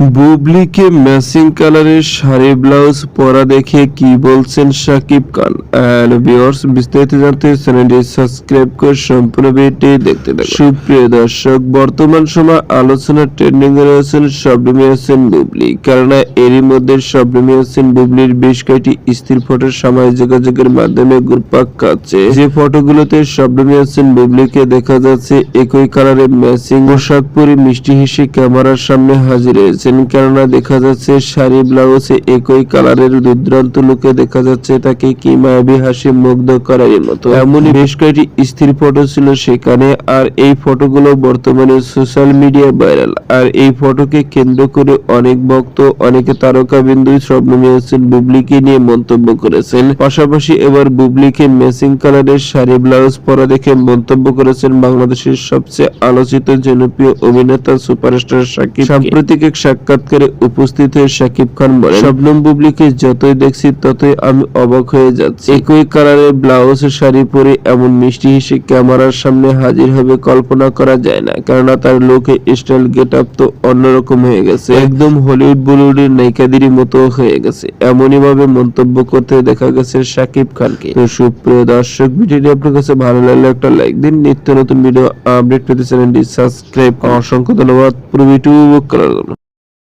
বুবলিকে matching কালারের sari, blouse পরা দেখে কি বলছেন সাকিব খান? হ্যালো ভিউয়ার্স, বিস্তারিত জানতে চ্যানেলটি সাবস্ক্রাইব করে সম্পূর্ণ ভিডিওটি দেখতে থাকুন। সুপ্রিয় দর্শক, বর্তমান সময় আলোচনা ট্রেন্ডিং এ রয়েছেন শবনমী হোসেন বুবলি। কেননা এরই মধ্যে শবনমী হোসেন বুবলির বেশ কয়েকটি স্থির ফটো সামাজিক যোগাযোগের মাধ্যমে ঘুরপাক খাচ্ছে। যে ফটোগুলোতে শবনমী হোসেন বুবলিকে দেখা যাচ্ছে, একই কালারের ম্যাচিং পোশাক পরে মিষ্টি হেসে ক্যামেরার সামনে হাজির হয়েছেন কেননা দেখা যাচ্ছে শাড়ি, ব্লাউজে একই কালারের দুর্দান্ত লুকে। দেখা যাচ্ছে তাকে কি মায়াবী হাসি মুগ্ধ করার মতো। এমনই বেশ কয়েকটি স্থির ফটো ছিল সেখানে। আর এই ফটোগুলো বর্তমানে সোশ্যাল মিডিয়া ভাইরাল আর এই ফটোকে কেন্দ্র করে অনেক ভক্ত, অনেকে তারকা বিন্দু শবনমী হোসেন বুবলিকে নিয়ে মন্তব্য করেছেন। পাশাপাশি এবার বুবলিকে ম্যাচিং কালারের শাড়ি, ব্লাউজ পরা দেখে মন্তব্য করেছেন বাংলাদেশের সবচেয়ে আলোচিত, জনপ্রিয় অভিনেতা সুপারস্টার শাকিব সাম্প্রতিক এক সাক্ষাৎকারে উপস্থিত হয়ে শাকিব খান বলেন শবনম বুবলিকে যতই দেখছি ততই আমি অবাক হয়ে যাচ্ছি। একই কালারের ব্লাউজ শাড়ি পরে এমন মিষ্টি হেসে ক্যামেরার সামনে হাজির হবে কল্পনা করা যায় না কেননা তার লোকে স্টাইল গেট আপ তো অন্যরকম হয়ে গেছে। একদম হলিউড বলিউডের নায়িকাদেরই মতো হয়ে গেছে। এমনই ভাবে মন্তব্য করতে দেখা গেছে শাকিব খানকে। তো সুপ্রিয় দর্শক ভিডিওটি আপনার কাছে ভালো লাগলে একটা লাইক দিন। নিত্য নতুন ভিডিও আপডেট পেতে চ্যানেলটি সাবস্ক্রাইব অসংখ্য ধন্যবাদ। পুরো ভিডিও করার জন্য।